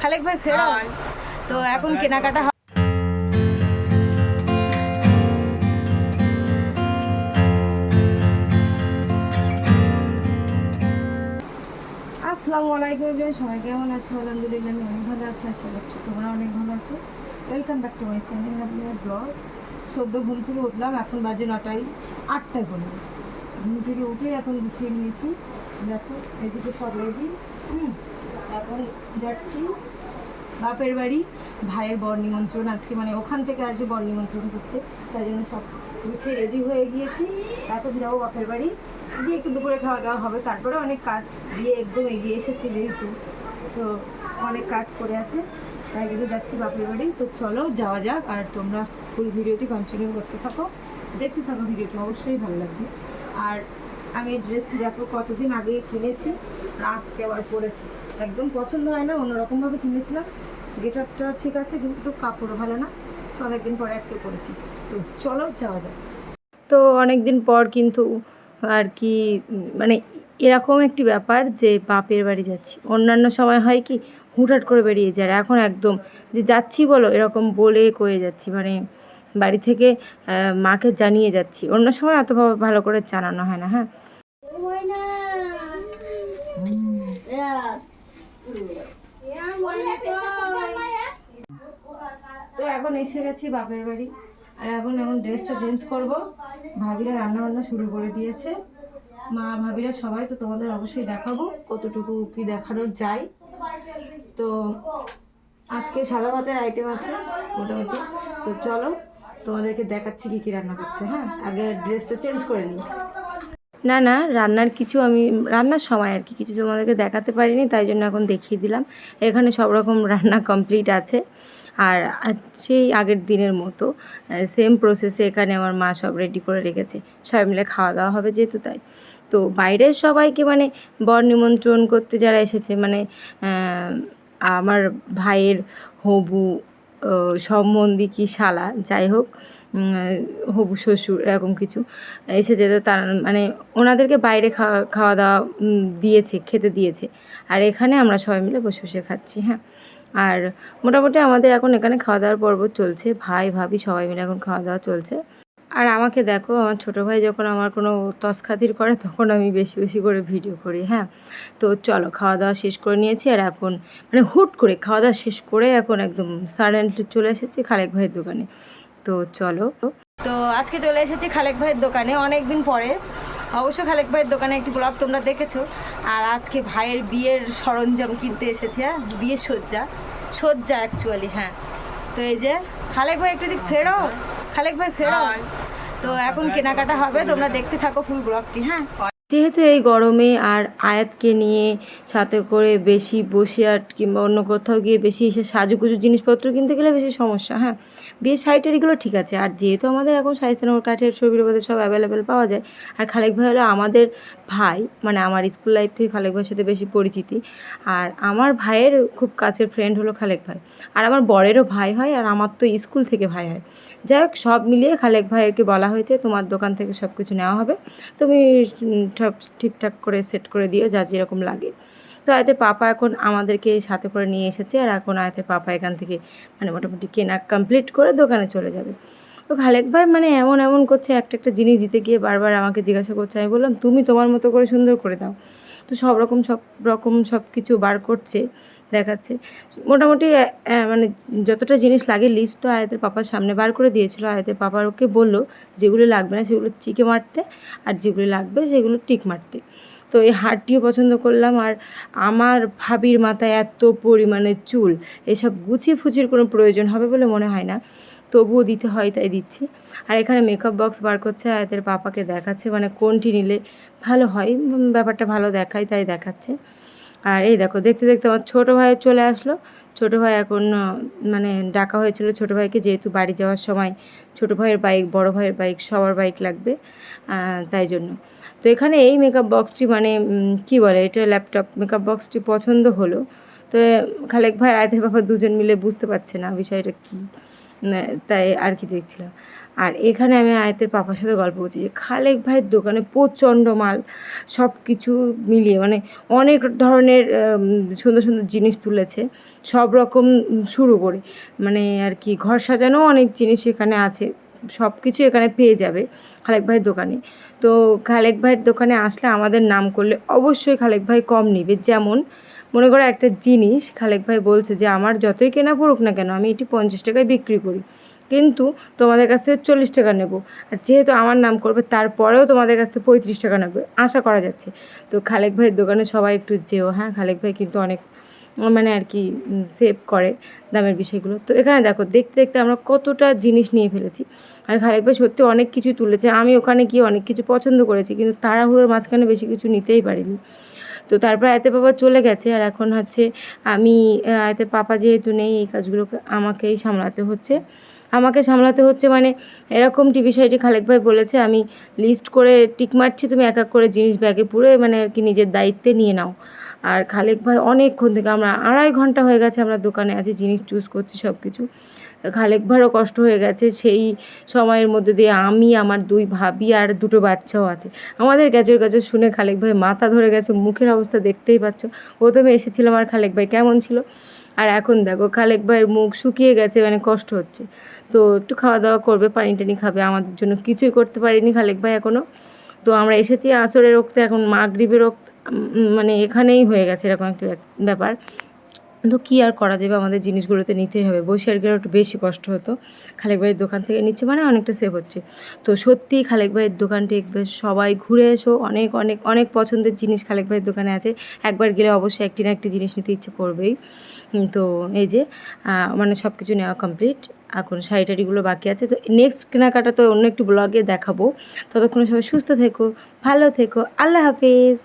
খালেক ভাই ফেরো তো এখন কেনাকাটা আসসালামু আলাইকুম এভরিওয়ান সবাই কেমন আছো? আলহামদুলিল্লাহ আমি অনেক ভালো আছি আশা করছি তোমরা অনেক ভালো আছো। Welcome back to my channel আপনার ব্লগ সদ্য ঘুম থেকে উঠলাম এখন বাজে নটায় আটটায় করে ঘুম থেকে উঠে এখন গুছিয়ে নিয়েছি। দেখো, এদিকে সব রেডি এখন যাচ্ছি। বাপের বাড়ি, ভাইয়ের বর নিমন্ত্রণ। আজকে মানে ওখান থেকে আসবে বর নিমন্ত্রণ করতে। তাই জন্য সব গুছিয়ে রেডি হয়ে গিয়েছি। এখন যাব বাপের বাড়ি। গিয়ে একটু দুপুরে খাওয়া দাওয়া হবে। তারপরে অনেক কাজ বিয়ে একদম এগিয়ে এসেছে যেহেতু। তো অনেক কাজ করে আছে। তাই জন্য যাচ্ছি বাপের বাড়ি। তো চলো, যাওয়া যাক। আর তোমরা ফুল ভিডিওটি কন্টিনিউ করতে থাকো। দেখতে থাকো ভিডিওটি। অবশ্যই ভালো লাগবে। আর আমি এই ড্রেসটি দেখো কতদিন আগে কিনেছি আজকে আবার পরেছি। একদম পছন্দ হয় না, অন্যরকমভাবে কিনেছিলাম। গেটআপটা ঠিক আছে, কিন্তু কাপড় ভালো না। তো অনেকদিন পরে আজকে পরেছি। তো চলো যাওয়া যাক। তো অনেক দিন পর কিন্তু আর কি মানে এরকম একটি ব্যাপার যে বাপের বাড়ি যাচ্ছি। অন্যান্য সময় হয় কি, হুটহাট করে বেরিয়ে যায়। এখন একদম যে যাচ্ছি বলো, এরকম বলে কয়ে যাচ্ছি। মানে বাড়ি থেকে মাকে জানিয়ে যাচ্ছি। অন্য সময় অত ভালো করে জানানো হয় না হ্যাঁ? তো এখন এসে গেছি বাপের বাড়ি। আর এখন এখন ড্রেসটা চেঞ্জ করব। ভাবিরা রান্না বান্না শুরু করে দিয়েছে। মা, ভাবিরা সবাই, তো তোমাদের অবশ্যই দেখাবো কতটুকু কি দেখানো যায়। তো আজকে সাদা ভাতের আইটেম আছে, মোটামুটি। তো চলো তোমাদেরকে দেখাচ্ছি কি কি রান্না করছে হ্যাঁ? আগে ড্রেসটা চেঞ্জ করে নিই। না না, রান্নার কিছু আমি, রান্নার সময় আর কি, কিছু তোমাদেরকে দেখাতে পারিনি, তাই জন্য এখন দেখিয়ে দিলাম। এখানে সব রকম রান্না কমপ্লিট আছে। আর সেই আগের দিনের মতো সেম প্রসেসে এখানে আমার মা সব রেডি করে রেখেছে। সবাই মিলে খাওয়া দাওয়া হবে যেহেতু তাই। তো বাইরের সবাইকে মানে বর নিমন্ত্রণ করতে যারা এসেছে মানে আমার ভাইয়ের হবু সম্বন্ধী কি শালা, যাই হোক হবু শ্বশুর, এরকম কিছু। এসে যেতে তার মানে ওনাদেরকে বাইরে খাওয়া খাওয়া দাওয়া দিয়েছে, খেতে দিয়েছে। আর এখানে আমরা সবাই মিলে বসে বসে খাচ্ছি হ্যাঁ। আর মোটামুটি আমাদের এখন এখানে খাওয়া দাওয়ার পর্ব চলছে। ভাই, ভাবি সবাই মিলে এখন খাওয়া দাওয়া চলছে। আর আমাকে দেখো, আমার ছোটো ভাই যখন আমার কোনো তসখাতির করে, তখন আমি বেশি বেশি করে ভিডিও করি হ্যাঁ? তো চলো, খাওয়া দাওয়া শেষ করে নিয়েছি আর এখন মানে হুট করে খাওয়া দাওয়া শেষ করে এখন একদম সাডেনলি চলে এসেছি খালেক ভাইয়ের দোকানে। তো চলো। তো আজকে চলে এসেছি খালেক ভাইয়ের দোকানে অনেক দিন পরে। অবশ্য খালেক ভাইয়ের দোকানে একটি ব্লগ তোমরা দেখেছ। আর আজকে ভাইয়ের বিয়ের সরঞ্জাম কিনতে এসেছি হ্যাঁ? বিয়ের সজ্জা সজ্জা অ্যাকচুয়ালি হ্যাঁ। তো এই যে, খালেক ভাই একটু দিক ফেরো। খালেক ভাই ফেরো তো এখন কেনাকাটা হবে তোমরা দেখতে থাকো ফুল ব্লগটি হ্যাঁ? যেহেতু এই গরমে আর আয়াতকে নিয়ে সাথে করে বেশি বসে আর কিংবা অন্য কোথাও গিয়ে বেশি এসে সাজুগুজু জিনিসপত্র কিনতে গেলে বেশি সমস্যা হ্যাঁ? বিয়ের এগুলো ঠিক আছে, আর যেহেতু আমাদের এখন শাহিস্তানোর কাঠের ছবির মধ্যে সব অ্যাভেলেবেল পাওয়া যায়, আর খালেক ভাই হলো আমাদের ভাই মানে আমার স্কুল লাইফ থেকে খালেক ভাইয়ের সাথে বেশি পরিচিতি, আর আমার ভাইয়ের খুব কাছের ফ্রেন্ড হলো খালেক ভাই, আর আমার বরেরও ভাই হয়, আর আমার তো স্কুল থেকে ভাই হয়। যাই হোক, সব মিলিয়ে খালেক ভাইয়েরকে বলা হয়েছে, তোমার দোকান থেকে সব কিছু নেওয়া হবে, তুমি সব ঠিকঠাক করে সেট করে দিও, যা যেরকম লাগে। তো আয়তে পাপা এখন আমাদেরকে সাথে করে নিয়ে এসেছে, আর এখন আয়তে পাপা এখান থেকে মানে মোটামুটি কেনা কমপ্লিট করে দোকানে চলে যাবে। তো খালেক ভাই মানে এমন এমন করছে, একটা একটা জিনিস দিতে গিয়ে বারবার আমাকে জিজ্ঞাসা করছে। আমি বললাম, তুমি তোমার মতো করে সুন্দর করে দাও। তো সব রকম সব রকম সব কিছু বার করছে। দেখাচ্ছে। মোটামুটি মানে যতটা জিনিস লাগে লিস্ট তো আয়াতের পাপার সামনে বার করে দিয়েছিল। আয়াতের পাপার ওকে বলল, যেগুলো লাগবে না সেগুলো চিকে মারতে, আর যেগুলো লাগবে সেগুলো টিক মারতে। তো এই হারটিও পছন্দ করলাম। আর আমার ভাবির মাথায় এত পরিমাণে চুল, এসব গুছিয়ে ফুচির কোনো প্রয়োজন হবে বলে মনে হয় না। তবুও দিতে হয় তাই দিচ্ছি। আর এখানে মেকআপ বক্স বার করছে, আয়াতের পাপাকে দেখাচ্ছে মানে কোনটি নিলে ভালো হয় ব্যাপারটা ভালো দেখায় তাই দেখাচ্ছে। আর এই দেখো, দেখতে দেখতে আমার ছোটো ভাই চলে আসলো। ছোটো ভাই এখন মানে ডাকা হয়েছিল ছোটো ভাইকে, যেহেতু বাড়ি যাওয়ার সময় ছোটো ভাইয়ের বাইক বড় ভাইয়ের বাইক সবার বাইক লাগবে তাই জন্য। তো এখানে এই মেকআপ বক্সটি মানে কি বলে, এটা ল্যাপটপ মেকআপ বক্সটি পছন্দ হলো। তো খালেক ভাই আয়তের বাবা দুজন মিলে বুঝতে পারছে না বিষয়টা কী তাই আর কি দেখছিলাম। আর এখানে আমি আয়তের পাপার সাথে গল্প করছি যে খালেক ভাইয়ের দোকানে প্রচণ্ড মাল সব কিছু মিলিয়ে মানে অনেক ধরনের সুন্দর সুন্দর জিনিস তুলেছে, সব রকম শুরু করে। মানে আর কি ঘর সাজানো অনেক জিনিস এখানে আছে সব কিছু এখানে পেয়ে যাবে খালেক ভাইয়ের দোকানে। তো খালেক ভাইয়ের দোকানে আসলে আমাদের নাম করলে অবশ্যই খালেক ভাই কম নেবে। যেমন মনে করো একটা জিনিস, খালেক ভাই বলছে যে, আমার যতই কেনা পড়ুক না কেন, আমি এটি পঞ্চাশ টাকায় বিক্রি করি। কিন্তু তোমাদের কাছ থেকে চল্লিশ টাকা নেব। আর যেহেতু আমার নাম করবে, তারপরেও তোমাদের কাছ থেকে পঁয়ত্রিশ টাকা নেবে। আশা করা যাচ্ছে। তো খালেক ভাইয়ের দোকানে সবাই একটু যেও হ্যাঁ? খালেক ভাই কিন্তু অনেক মানে আর কি সেভ করে দামের বিষয়গুলো। তো এখানে দেখো, দেখতে দেখতে আমরা কতটা জিনিস নিয়ে ফেলেছি। আর খালেক ভাই সত্যি অনেক কিছু তুলেছে। আমি ওখানে গিয়ে অনেক কিছু পছন্দ করেছি, কিন্তু তাড়াহুড়োর মাঝখানে বেশি কিছু নিতেই পারিনি। তো তারপর আয়তে বাবা চলে গেছে, আর এখন হচ্ছে আমি আয়তে পাপা যেহেতু নেই, এই কাজগুলোকে আমাকেই সামলাতে হচ্ছে। আমাকে সামলাতে হচ্ছে মানে এরকম টিভি সাইডে খালেক ভাই বলেছে, আমি লিস্ট করে টিক মারছি, তুমি এক এক করে জিনিস ব্যাগে পুরে মানে আর কি নিজের দায়িত্বে নিয়ে নাও। আর খালেক ভাই অনেকক্ষণ থেকে আমরা আড়াই ঘণ্টা হয়ে গেছে আমরা দোকানে আছি, জিনিস চুজ করছি সব কিছু তো খালেক ভাইয়েরও কষ্ট হয়ে গেছে। সেই সময়ের মধ্যে দিয়ে আমি, আমার দুই ভাবি আর দুটো বাচ্চাও আছে। আমাদের গ্যাজর গ্যাজর শুনে খালেক ভাই মাথা ধরে গেছে, মুখের অবস্থা দেখতেই পাচ্ছ। প্রথমে এসেছিলাম আর খালেক ভাই কেমন ছিল? আর এখন দেখো, খালেক ভাইয়ের মুখ শুকিয়ে গেছে মানে কষ্ট হচ্ছে। তো একটু খাওয়া দাওয়া করবে পানি টানি খাবে, আমাদের জন্য কিছুই করতে পারিনি খালেক ভাই এখনও তো আমরা এসেছি আসরের রক্তে, এখন মাগরিবের রক্ত মানে এখানেই হয়ে গেছে এরকম একটা ব্যাপার। তো কী আর করা যাবে? আমাদের জিনিসগুলোতে নিতেই হবে। বসে আর কি একটু বেশি কষ্ট হতো। খালেক ভাইয়ের দোকান থেকে নিচ্ছে মানে অনেকটা সেভ হচ্ছে। তো সত্যিই খালেক ভাইয়ের দোকানটি সবাই ঘুরে এসো। অনেক অনেক অনেক পছন্দের জিনিস খালেক ভাইয়ের দোকানে আছে। একবার গেলে অবশ্যই একটি না একটি জিনিস নিতে ইচ্ছে করবেই। তো এই যে মানে সব কিছু নেওয়া কমপ্লিট এখন শাড়ি টাড়িগুলো বাকি আছে। তো নেক্সট কেনাকাটা তো অন্য একটি ব্লগে দেখাবো। ততক্ষণ সবাই সুস্থ থেকো, ভালো থেকো। আল্লাহ হাফিজ।